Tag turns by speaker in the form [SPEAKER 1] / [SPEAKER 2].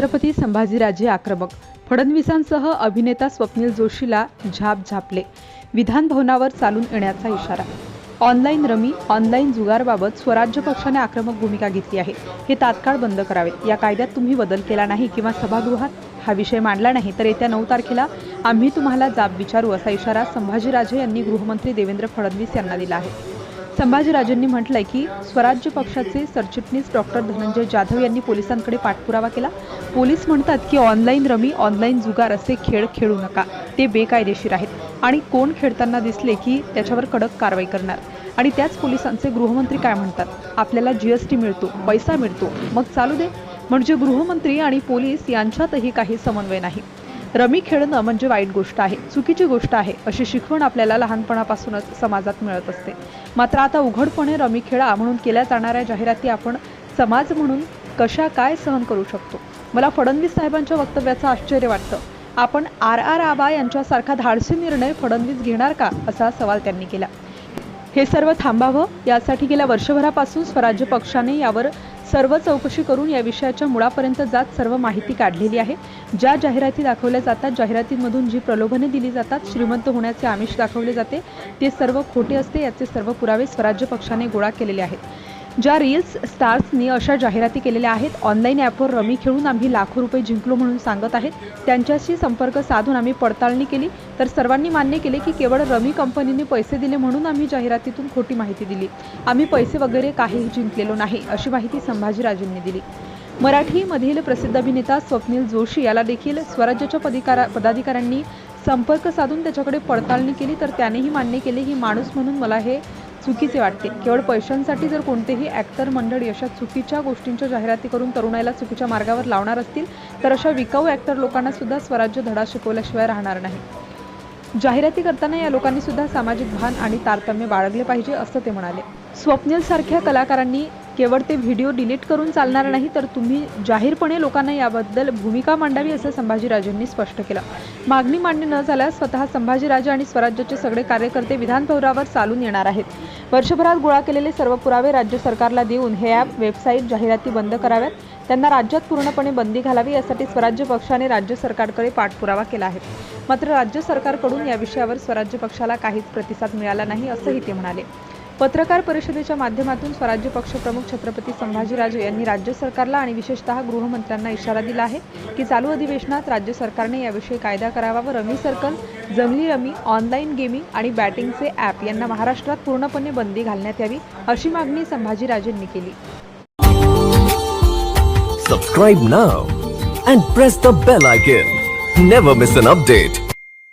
[SPEAKER 1] छत्रपती संभाजीराजे आक्रमक. फडणवीसांसह अभिनेता स्वप्नील जोशीला झाप झापले. विधान भवनावर चालून येण्याचा इशारा. ऑनलाईन रमी ऑनलाईन जुगारबाबत स्वराज्य पक्षाने आक्रमक भूमिका घेतली आहे. हे तात्काळ बंद करावे. या कायद्यात तुम्ही बदल केला नाही किंवा सभागृहात हा विषय मांडला नाही तर येत्या नऊ तारखेला आम्ही तुम्हाला जाब विचारू असा इशारा संभाजीराजे यांनी गृहमंत्री देवेंद्र फडणवीस यांना दिला आहे. संभाजीराजेंनी म्हटलंय की स्वराज्य पक्षाचे सरचिटणीस डॉक्टर धनंजय जाधव यांनी पोलिसांकडे पाठपुरावा केला. पोलीस म्हणतात की ऑनलाईन रमी ऑनलाईन जुगार असे खेळ खेळू नका. ते बेकायदेशीर आहेत. आणि कोण खेळताना दिसले की त्याच्यावर कडक कारवाई करणार? आणि त्याच पोलिसांचे गृहमंत्री काय म्हणतात? आपल्याला जीएसटी मिळतो पैसा मिळतो मग चालू दे. म्हणजे गृहमंत्री आणि पोलीस यांच्यातही काही समन्वय नाही. रमी खेळणं म्हणजे वाईट गोष्ट आहे चुकीची गोष्ट आहे अशी शिकवण आपल्याला लहानपणापासूनच समाजात मिळत असते. मात्र आता उघडपणे रमी खेळा म्हणून केल्या जाणाऱ्या जाहिराती आपण समाज म्हणून कशा काय सहन करू शकतो? मला फडणवीस साहेबांच्या वक्तव्याचं आश्चर्य वाटतं. आपण आर आर आबा यांच्यासारखा धाडसी निर्णय फडणवीस घेणार का असा सवाल त्यांनी केला. हे सर्व थांबावं यासाठी गेल्या वर्षभरापासून स्वराज्य पक्षाने यावर सर्व चौकशी करून या विषयाच्या मुळापर्यंत जात सर्व माहिती काढलेली आहे. ज्या जाहिराती दाखवल्या जातात जाहिरातींमधून जी प्रलोभने दिली जातात श्रीमंत होण्याचे आमिष दाखवले जाते ते सर्व खोटे असते याचे सर्व पुरावे स्वराज्य पक्षाने गोळा केलेले आहेत. ज्या रील्स स्टार्सनी अशा जाहिराती केलेल्या आहेत ऑनलाईन ॲपवर रमी खेळून आम्ही लाखो रुपये जिंकलो म्हणून सांगत आहेत. त्यांच्याशी संपर्क साधून आम्ही पडताळणी केली. तर सर्वांनी मान्य केले की केवळ रमी कंपनीने पैसे दिले म्हणून आम्ही जाहिरातीतून खोटी माहिती दिली. आम्ही पैसे वगैरे काहीही जिंकलेलो नाही अशी माहिती संभाजीराजेंनी दिली. मराठीमधील प्रसिद्ध अभिनेता स्वप्नील जोशी याला देखील स्वराज्याच्या पदिकारा पदाधिकाऱ्यांनी संपर्क साधून त्याच्याकडे पडताळणी केली. तर त्यानेही मान्य केले की माणूस म्हणून मला हे चुकीचे वाटते. केवळ पैशांसाठी जर कोणतेही ॲक्टर मंडळी अशा चुकीच्या गोष्टींच्या जाहिराती करून तरुणाईला चुकीच्या मार्गावर लावणार असतील तर अशा विकाऊ ॲक्टर लोकांना सुद्धा स्वराज्य धडा शिकवल्याशिवाय राहणार नाही. जाहिराती करताना या लोकांनी सुद्धा सामाजिक भान आणि तारतम्य बाळगले पाहिजे असं ते म्हणाले. स्वप्नील सारख्या कलाकारांनी केवळ ते व्हिडिओ डिलीट करून चालणार नाही तर तुम्ही जाहीरपणे लोकांना याबद्दल भूमिका मांडावी असं संभाजीराजांनी स्पष्ट केलं. मागणी मान्य न झाल्यास स्वतः संभाजीराजे आणि स्वराज्याचे सगळे कार्यकर्ते विधानभवनावर चालून येणार आहेत. वर्षभरात गोळा केलेले सर्व पुरावे राज्य सरकारला देऊन हे ॲप वेबसाईट जाहिराती बंद कराव्यात. त्यांना राज्यात पूर्णपणे बंदी घालावी यासाठी स्वराज्य पक्षाने राज्य सरकारकडे पाठपुरावा केला आहे. मात्र राज्य सरकारकडून या विषयावर स्वराज्य पक्षाला काहीच प्रतिसाद मिळाला नाही असंही ते म्हणाले. पत्रकार परिषदेच्या माध्यमातून स्वराज्य पक्षप्रमुख छत्रपती संभाजीराजे यांनी राज्य सरकारला आणि विशेषतः गृहमंत्र्यांना इशारा दिला आहे की चालू अधिवेशनात राज्य सरकारने याविषयी कायदा करावा व rummy circle Junglee rummy online gaming आणि बॅटिंगचे ॲप यांना महाराष्ट्रात पूर्णपणे बंदी घालण्यात यावी अशी मागणी संभाजीराजेंनी केली.
[SPEAKER 2] Subscribe now and press the bell icon never miss an update